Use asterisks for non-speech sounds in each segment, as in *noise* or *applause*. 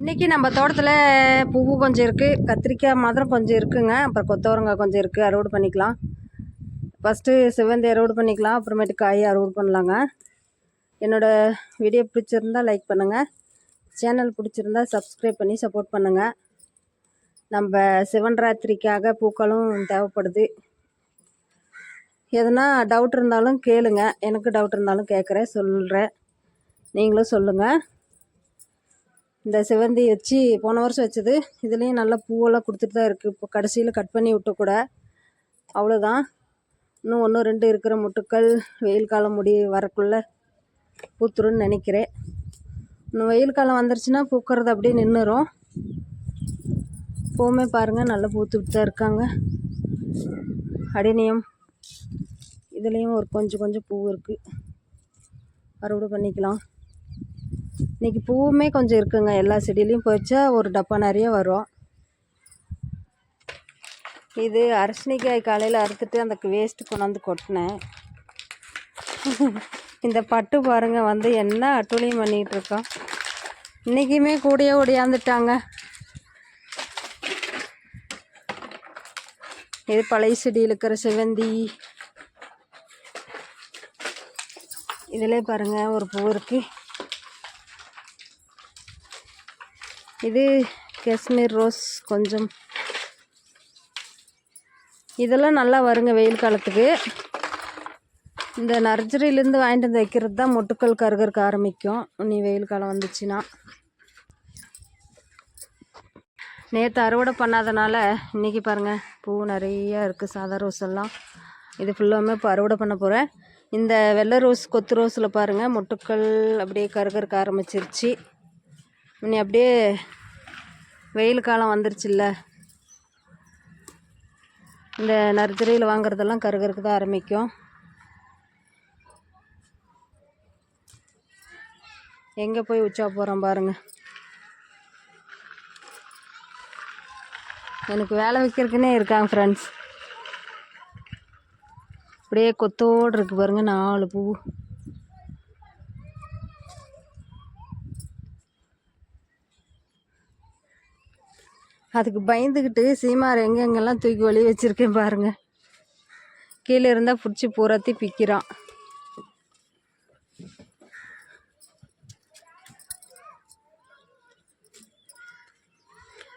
இன்றைக்கி நம்ம தோட்டத்தில் பூவு கொஞ்சம் இருக்குது கத்திரிக்காய் மாத்திரம் கொஞ்சம் இருக்குங்க. அப்புறம் கொத்தவரங்காய் கொஞ்சம் இருக்குது அறுவடை பண்ணிக்கலாம். ஃபஸ்ட்டு சிவந்தி அறுவடை பண்ணிக்கலாம் அப்புறமேட்டு காய் அறுவடை பண்ணலாங்க. என்னோடய வீடியோ பிடிச்சிருந்தா லைக் பண்ணுங்கள் சேனல் பிடிச்சிருந்தா சப்ஸ்கிரைப் பண்ணி சப்போர்ட் பண்ணுங்கள் நம்ம சிவன் ராத்திரிக்காக பூக்களும் தேவைப்படுது. எதுனா டவுட் இருந்தாலும் கேளுங்க. எனக்கு டவுட் இருந்தாலும் கேட்குறேன் சொல்கிறேன் நீங்களும் சொல்லுங்கள் இந்த செவ்வந்தி வச்சு போன வருஷம் வச்சது. இதுலேயும் நல்லா பூவெல்லாம் கொடுத்துட்டு தான் இருக்குது இப்போ கடைசியில் கட் பண்ணி விட்டு கூட. அவ்வளோதான் இன்னும் ஒன்று ரெண்டு இருக்கிற முட்டுக்கள் வெயில் காலம் முடி வரக்குள்ளே பூத்துருன்னு நினைக்கிறேன். இன்னும் வெயில் காலம் வந்துருச்சுன்னா பூக்கிறது அப்படியே நின்றுரும் பூவுமே பாருங்கள் நல்லா பூத்துக்கிட்டு தான் இருக்காங்க. அடினியம். இதுலேயும் ஒரு கொஞ்சம் கொஞ்சம் பூ இருக்குது அறுவடை பண்ணிக்கலாம். இன்றைக்கி பூவுமே கொஞ்சம் இருக்குங்க. எல்லா செடியிலையும் போயிடுச்சா? ஒரு டப்பா நிறைய வரும். இது அரசணிக்காய் காலையில் அறுத்துட்டு அந்த வேஸ்ட்டு கொண்டாந்து கொட்டினேன். இந்த பட்டு பாருங்கள் வந்து என்ன அட்டூழியம் பண்ணிகிட்ருக்கோம் இன்றைக்குமே கூடயே ஒடியாந்துட்டாங்க. இது பழைய செடியில் இருக்கிற செவந்தி இதிலே பாருங்கள் ஒரு பூ இருக்குது இது காஷ்மீர் ரோஸ் கொஞ்சம். இதெல்லாம் நல்லா வருங்க வெயில் காலத்துக்கு. இந்த நர்ஜரியிலேருந்து வாங்கிட்டு வந்து வைக்கிறது தான் மொட்டுக்கள் கருகருக்கு ஆரம்பிக்கும். நீ வெயில் காலம் வந்துச்சுன்னா. நேற்று அறுவடை பண்ணாதனால இன்றைக்கி பாருங்கள் பூ நிறையா இருக்குது சாதா ரோஸ் எல்லாம். இது ஃபுல்லாமே இப்போ அறுவடை பண்ண போகிறேன் இந்த வெள்ளை ரோஸ் கொத்து ரோஸில் பாருங்கள் மொட்டுக்கள் அப்படியே கருகருக்கு ஆரம்பிச்சிருச்சு. இனி அப்படியே வெயில் காலம் வந்துருச்சுல்ல. இந்த நர்சரியில் வாங்குறதெல்லாம் கருகருக்கு தான் ஆரம்பிக்கும். எங்கே போய் உச்சா போகிறோம் பாருங்கள் எனக்கு வேலை வைக்கிறதுக்குன்னே இருக்காங்க ஃப்ரெண்ட்ஸ் அப்படியே கொத்தோடு இருக்கு பாருங்கள் நாலு பூ. அதுக்கு பயந்துக்கிட்டு சீமார் எங்கெங்கெல்லாம் தூக்கி வழி வச்சுருக்கேன் பாருங்கள் கீழே இருந்தால் பிடிச்சி பூராத்தி பிக்கிறான்.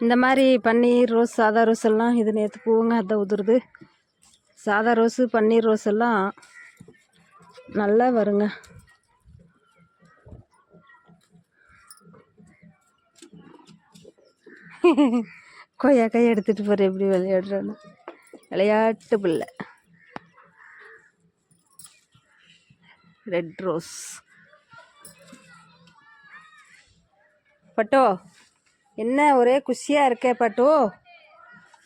இந்த மாதிரி பன்னீர் ரோஸ் சாதா ரோஸ் எல்லாம் இது நேற்று பூவுங்க அதை உதிருது. சாதா ரோஸு பன்னீர் ரோஸ் எல்லாம் நல்லா வருங்க. *laughs* கொய்யாக்காய் எடுத்துகிட்டு போகிற எப்படி விளையாடுறான்னு. விளையாட்டு பிள்ளை. ரெட் ரோஸ் பட்டோ என்ன ஒரே குஷியாக இருக்கே பட்டோ?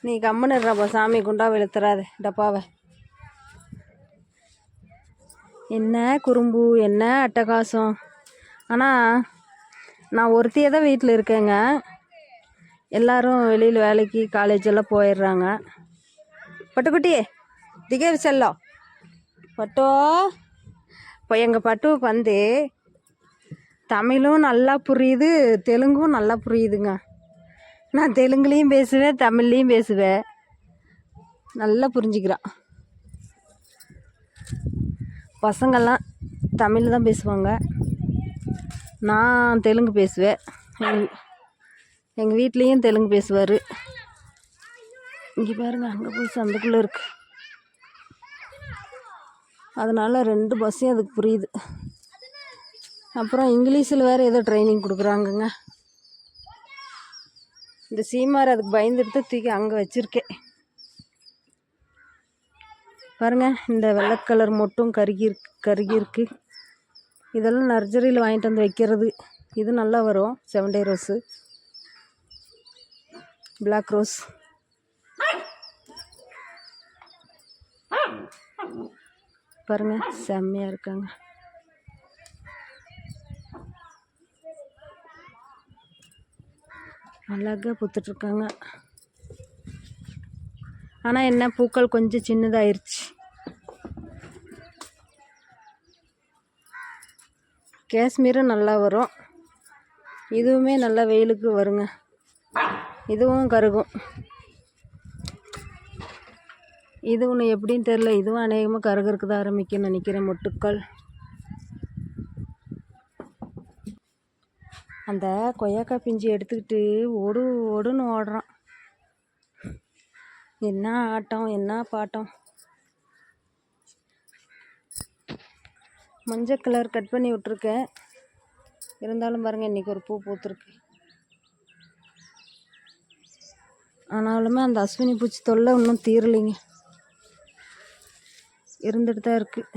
நீ கம்முன்னுடுறப்பா சாமி குண்டா விழுத்துறாத டப்பாவை என்ன குறும்பு என்ன அட்டகாசம். ஆனால் நான் ஒருத்தியே தான் வீட்டில் இருக்கேங்க. எல்லாரும் வெளியில் வேலைக்கு காலேஜ் எல்லாம் போயிடுறாங்க. பட்டுக்குட்டி திகேவ் செல்லம். பட்டோ இப்போ எங்கள் பட்டுவுக்கு வந்து தமிழும் நல்லா புரியுது தெலுங்கும் நல்லா புரியுதுங்க. நான் தெலுங்குலேயும் பேசுவேன் தமிழ்லேயும் பேசுவேன். நல்லா புரிஞ்சுக்கிறான். பசங்கள்லாம் தமிழ் தான் பேசுவாங்க. நான் தெலுங்கு பேசுவேன். எங்கள் வீட்லேயும் தெலுங்கு பேசுவார். இங்கே பாருங்கள் அங்கே போய் சந்தைக்குள்ளே இருக்கு. அதனால் ரெண்டு பஸ்ஸையும் அதுக்கு புரியுது. அப்புறம் இங்கிலீஷில் வேறு ஏதோ ட்ரைனிங் கொடுக்குறாங்கங்க. இந்த சீமார் அதுக்கு பயந்துட்டு தூக்கி அங்கே வச்சுருக்கேன் பாருங்கள் இந்த வெள்ளை கலர் மட்டும் கருகி இருக்கு கருகி இதெல்லாம் நர்சரியில் வாங்கிட்டு வந்து வைக்கிறது. இது நல்லா வரும் seven day rose black rose பாருங்க செம்மையாக இருக்காங்க. அழகாக பூத்துட்ருக்காங்க. ஆனால் என்ன பூக்கள் கொஞ்சம் சின்னதாயிருச்சு. காஷ்மீரும் நல்லா வரும். இதுவுமே நல்லா வெயிலுக்கு வருங்க. இதுவும் கருகும். இது ஒன்று எப்படின்னு தெரில இதுவும் அநேகமாக கருகருக்கு தான் ஆரம்பிக்கும்னு நினைக்கிறேன் மொட்டுக்கள். அந்த கொய்யாக்காய் பிஞ்சு எடுத்துக்கிட்டு ஓடு ஓடுன்னு ஓடுறான். என்ன ஆட்டம் என்ன பாட்டம். மஞ்சள் கலர் கட் பண்ணி விட்ருக்கேன் இருந்தாலும் பாருங்கள் இன்றைக்கி ஒரு பூ பூத்துருக்கு. ஆனாலுமே அந்த அஸ்வினி பூச்சி தொல்லை இன்னும் தீரலைங்க. இருந்துட்டு தான் இருக்குது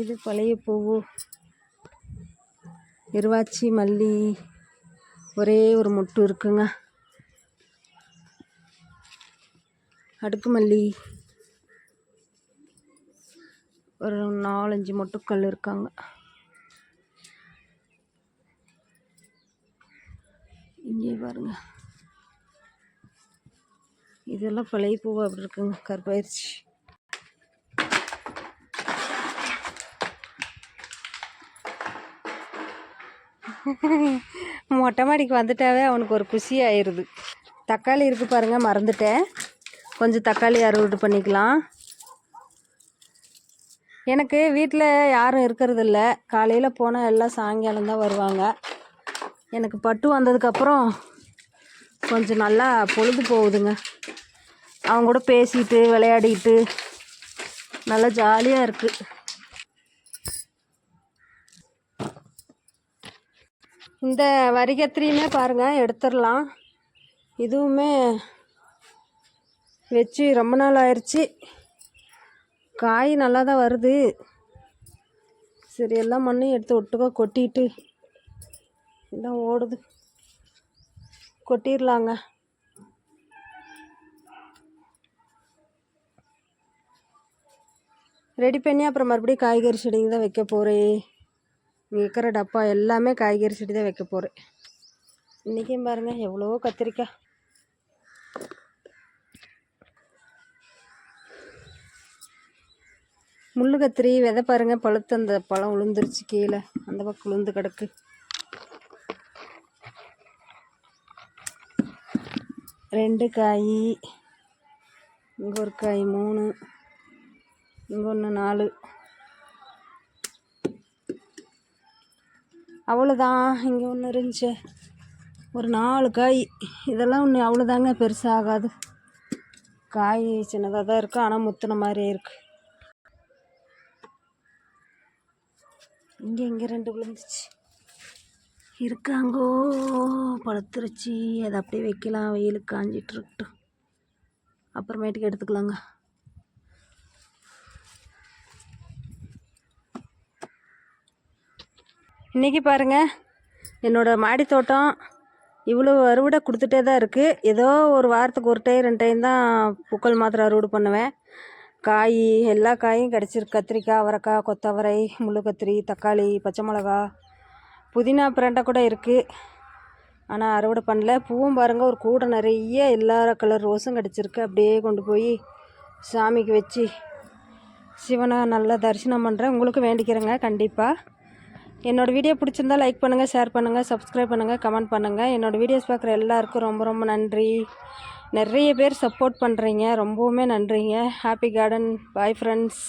இது பழைய பூவு. இருவாச்சி மல்லி ஒரே ஒரு மொட்டு இருக்குங்க. அடுக்கு மல்லி. ஒரு நாலஞ்சு மொட்டுக்கள் இருக்காங்க. இங்கே பாருங்கள் இதெல்லாம் பழைய பூவாக அப்படி இருக்குங்க. கருப்பாயிருச்சு. மொட்டை மாடிக்கு வந்துட்டாவே அவனுக்கு ஒரு குஷி ஆயிடுது தக்காளி இருக்குது பாருங்கள் மறந்துட்டேன். கொஞ்சம் தக்காளி அறுவடை பண்ணிக்கலாம். எனக்கு வீட்டில் யாரும் இருக்கிறதில்ல. காலையில் போனால் எல்லாம் சாயங்காலம் தான் வருவாங்க. எனக்கு பட்டு வந்ததுக்கப்புறம் கொஞ்சம் நல்லா பொழுது போகுதுங்க. அவங்க கூட பேசிட்டு விளையாடிட்டு நல்லா ஜாலியாக இருக்குது இந்த வரிகத்திரியுமே பாருங்கள் எடுத்துடலாம். இதுவுமே வச்சு ரொம்ப நாள் ஆயிடுச்சு காய் நல்லா தான் வருது. சரி எல்லாம் மண்ணையும் எடுத்து ஒட்டுக்கா கொட்டிட்டு எல்லாம் ஓடுது. கொட்டிடலாங்க ரெடி பண்ணி அப்புறம் மறுபடியும் காய்கறி செடிங்க தான் வைக்க போகிறேன் இங்கே இருக்கிற டப்பா எல்லாமே காய்கறி செடி தான் வைக்க போகிறேன் இன்றைக்கும் பாருங்கள் எவ்வளோ கத்திரிக்காய். முள்ளு கத்திரி விதை பாருங்கள் பழுத்து அந்த பழம் விழுந்துருச்சு கீழே. அந்த பக்கம் விழுந்து கிடக்கு. ரெண்டு காய் இங்கே ஒரு காய் மூணு இங்கே ஒன்று நாலு. அவ்வளோதான் இங்கே ஒன்று இருந்துச்சு. ஒரு நாலு காய். இதெல்லாம் ஒன்று அவ்வளோதாங்க பெருசாகாது. காய் சின்னதாக தான் இருக்குது ஆனால் முத்தின மாதிரியே இருக்குது இங்கே இங்கே ரெண்டு விழுந்துச்சு. இருக்காங்கோ பழுத்துருச்சு. அதை அப்படியே வைக்கலாம். வெயிலுக்கு காஞ்சிட்டு இருக்கட்டும் அப்புறமேட்டுக்கு எடுத்துக்கலாங்க. இன்றைக்கி பாருங்கள் என்னோடய மாடி தோட்டம் இவ்வளோ அறுவடை கொடுத்துட்டே தான் இருக்குது ஏதோ ஒரு வாரத்துக்கு ஒரு டைம் ரெண்டு டைம் தான் பூக்கள் மாத்திரை அறுவடை பண்ணுவேன். காய் எல்லா காயும் கிடச்சிருக்கு. கத்திரிக்காய் அவரைக்காய் கொத்தவரை முள்ளு கத்திரி தக்காளி பச்சை மிளகா புதினா பிரண்டை கூட இருக்குது ஆனால் அறுவடை பண்ணல. பூவும் பாருங்கள் ஒரு கூடை நிறைய எல்லா கலர் ரோஸும் கிடச்சிருக்கு. அப்படியே கொண்டு போய் சாமிக்கு வச்சு சிவனை நல்லா தரிசனம் பண்ணுறேன் உங்களுக்கு வேண்டிக்கிறேங்க கண்டிப்பாக என்னோடய வீடியோ பிடிச்சிருந்தா லைக் பண்ணுங்கள் ஷேர் பண்ணுங்கள் சப்ஸ்கிரைப் பண்ணுங்கள் கமெண்ட் பண்ணுங்கள் என்னோடய வீடியோஸ் பார்க்குற எல்லாருக்கும் ரொம்ப ரொம்ப நன்றி. நிறைய பேர் சப்போர்ட் பண்ணுறீங்க ரொம்பவுமே நன்றிங்க. Happy garden bye friends